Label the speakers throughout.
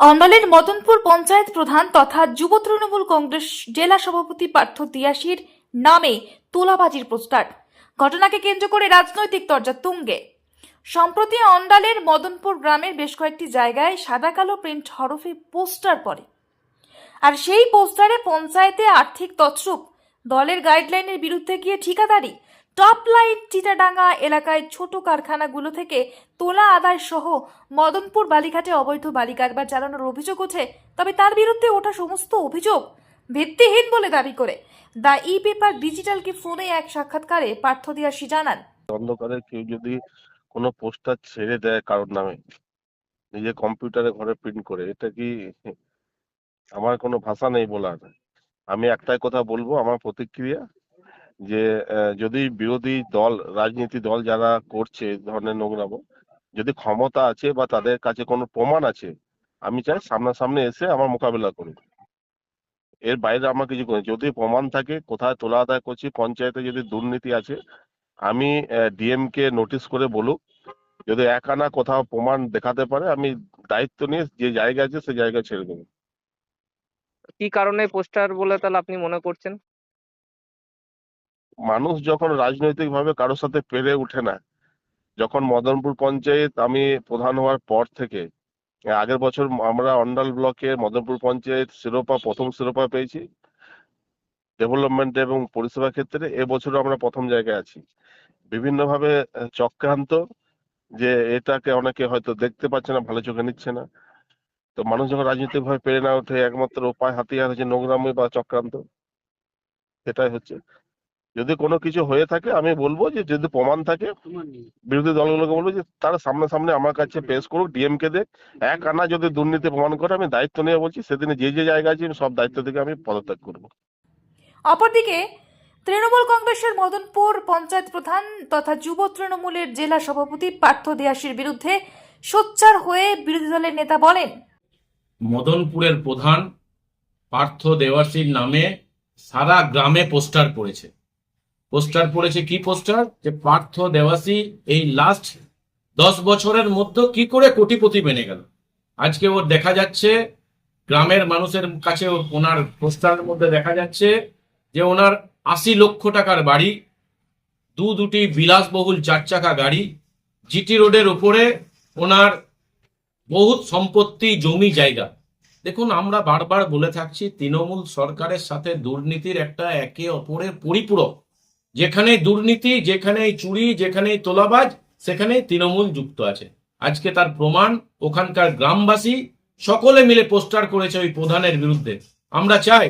Speaker 1: অন্ডালের মদনপুর পঞ্চায়েত প্রধান তথা যুব তৃণমূল কংগ্রেস জেলা সভাপতি পার্থ তিয়াসির নামে তোলাবাজির পোস্টার ঘটনাকে কেন্দ্র করে রাজনৈতিক তরজা তুঙ্গে। সম্প্রতি অন্ডালের মদনপুর গ্রামের বেশ কয়েকটি জায়গায় সাদা কালো প্রিন্ট হরফে পোস্টার পড়ে। আর সেই পোস্টারে পঞ্চায়েতে আর্থিক তছরূপ, দলের গাইডলাইনের বিরুদ্ধে গিয়ে ঠিকাদারি টপ লাইট চিটাডাঙ্গা এলাকায় ছোট কারখানাগুলো থেকে তোলা আদায় সহ মদনপুর বালিঘাটে অবৈধ বালি কারবার চালানোর অভিযোগ ওঠে, তবে তার বিরুদ্ধে ওঠা সমস্ত অভিযোগ ভিত্তিহীন বলে দাবি করে। দ্য ই পেপার ডিজিটালকে ফোনে এক সাক্ষাৎকারে পার্থ দিয়াসী জানান।
Speaker 2: অন্ধকারে কেউ যদি কোনো পোস্টার ছেড়ে দেয় কারোর নামে নিজে কম্পিউটারে ঘরে প্রিন্ট করে, এটা কি আমার কোনো ভাষা নেই বলার? আমি একটাই কথা বলব, আমার প্রতিক্রিয়া যে যদি বিরোধী দল, রাজনীতি দল যারা করছে ধরনের নোংরামো, যদি ক্ষমতা আছে বা তাদের কাছে কোনো প্রমাণ আছে, আমি চাই সামনাসামনি এসে আমার মোকাবিলা করুক। এর বাইরে আমার কিছু করি যদি প্রমাণ থাকে, কোথায় তোলা আদায় করছি, পঞ্চায়েতে যদি দুর্নীতি আছে, আমি ডিএম কে নোটিশ করে বলুক, যদি এক আনা কোথাও প্রমাণ দেখাতে পারে, আমি দায়িত্ব নিয়ে যে জায়গা আছে, সে জায়গায় ছেড়ে দেবো।
Speaker 3: কি কারণে পোস্টার বলে তাহলে আপনি মনে করছেন?
Speaker 2: মানুষ যখন রাজনৈতিক ভাবে কারোর সাথে পেরে ওঠে না, যখন মদনপুর পঞ্চায়েত আমি প্রধান হওয়ার পর থেকে আগের বছর আমরা অন্ডাল ব্লকে মদনপুর পঞ্চায়েত শিরোপা, প্রথম শিরোপা পেয়েছি, ডেভেলপমেন্ট এবং পরিষেবা ক্ষেত্রে এবছরও আমরা প্রথম জায়গায় আছি। বিভিন্নভাবে চক্রান্ত, যে এটাকে অনেকে হয়তো দেখতে পাচ্ছে না, ভালো চোখে নিচ্ছে না। তো মানুষ যখন রাজনৈতিক ভাবে পেরে না ওঠে, একমাত্র উপায় হাতিয়ার হচ্ছে নোংরামি বা চক্রান্ত। এটাই হচ্ছে। যদি কোনো কিছু হয়ে থাকে আমি বলব যে যদি প্রমাণ থাকে বিরোধী দলগুলোকে বলব যে তারা সামনে সামনে আমার কাছে পেশ করুক ডিএম কে দেখ। এক আনা যদি দুর্নীতি প্রমাণ করে আমি দায়িত্ব নিয়ে বলছি সেদিনে যে যে জায়গা আছে আমি সব দায়িত্ব থেকে আমি পদত্যাগ করব।
Speaker 1: অপরদিকে তৃণমূল কংগ্রেসের মদনপুর পঞ্চায়েত প্রধান তথা যুব তৃণমূলের জেলা সভাপতি পার্থ দিয়াসীর বিরুদ্ধে সোচ্চার হয়ে বিরোধী দলের নেতা বলেন
Speaker 4: মদনপুরের প্রধান পার্থ দেওয়াসীর নামে সারা গ্রামে পোস্টার পড়েছে। পোস্টার পড়েছে কি পোস্টার? যে পার্থ দেওয়াসী এই লাস্ট দশ বছরের মধ্যে কি করে কোটিপতি বেনে গেল? আজকে ওর দেখা যাচ্ছে, গ্রামের মানুষের কাছে ওনার পোস্টারের মধ্যে দেখা যাচ্ছে যে ওনার আশি লক্ষ টাকার বাড়ি, দু দুটি বিলাসবহুল চার চাকা গাড়ি জিটি রোডের উপরে ওনার বহুত সম্পত্তি, জমি, জায়গা। দেখুন, আমরা বারবার বলে থাকছি, তৃণমূল সরকারের সাথে দুর্নীতির একটা একে অপরের পরিপূরক। যেখানে দুর্নীতি যেখানে চুরি যেখানে তোলাবাজ সেখানে তৃণমূল যুক্ত আছে। আজকে তার প্রমাণ, ওখানকার গ্রামবাসী সকলে মিলে পোস্টার করেছে ওই প্রধানের বিরুদ্ধে। আমরা চাই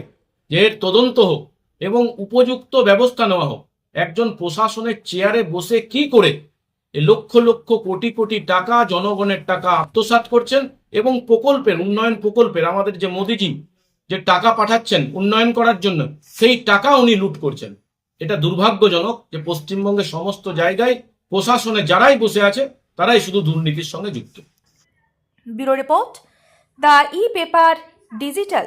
Speaker 4: যে এর তদন্ত হোক এবং উপযুক্ত ব্যবস্থা নেওয়া হোক। একজন প্রশাসনের চেয়ারে বসে কি করে লক্ষ লক্ষ কোটি কোটি টাকা জনগণের টাকা আত্মসাৎ করছেন এবং প্রকল্পের, উন্নয়ন প্রকল্পের, আমাদের যে মোদিজি যে টাকা পাঠাচ্ছেন উন্নয়ন করার জন্য, সেই টাকা উনি লুট করছেন। এটা দুর্ভাগ্যজনক যে পশ্চিমবঙ্গের সমস্ত জায়গায় প্রশাসনে যারাই বসে আছে, তারাই শুধু দুর্নীতির সঙ্গে যুক্ত।
Speaker 1: Bureau report, the e paper digital.